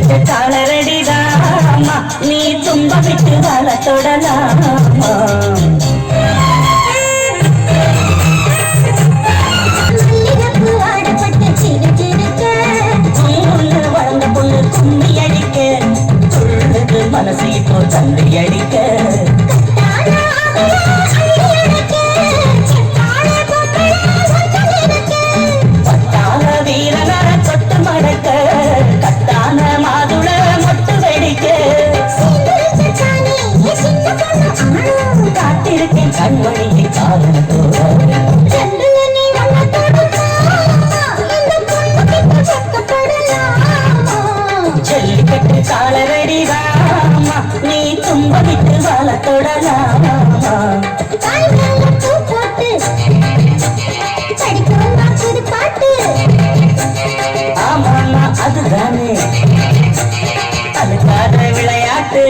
கட்டு தளரடிதாமா நீ தும்ப விட்டு வாழ தொடலாமா மனசை இப்போ தந்தை அடிக்க. ஜல்லிக்கட்டு காலரடி ராமா நீ தும்ப விட்டு வாழ தொடலாமா ஆமாமா அதுதானே. அதுக்காத விளையாட்டு.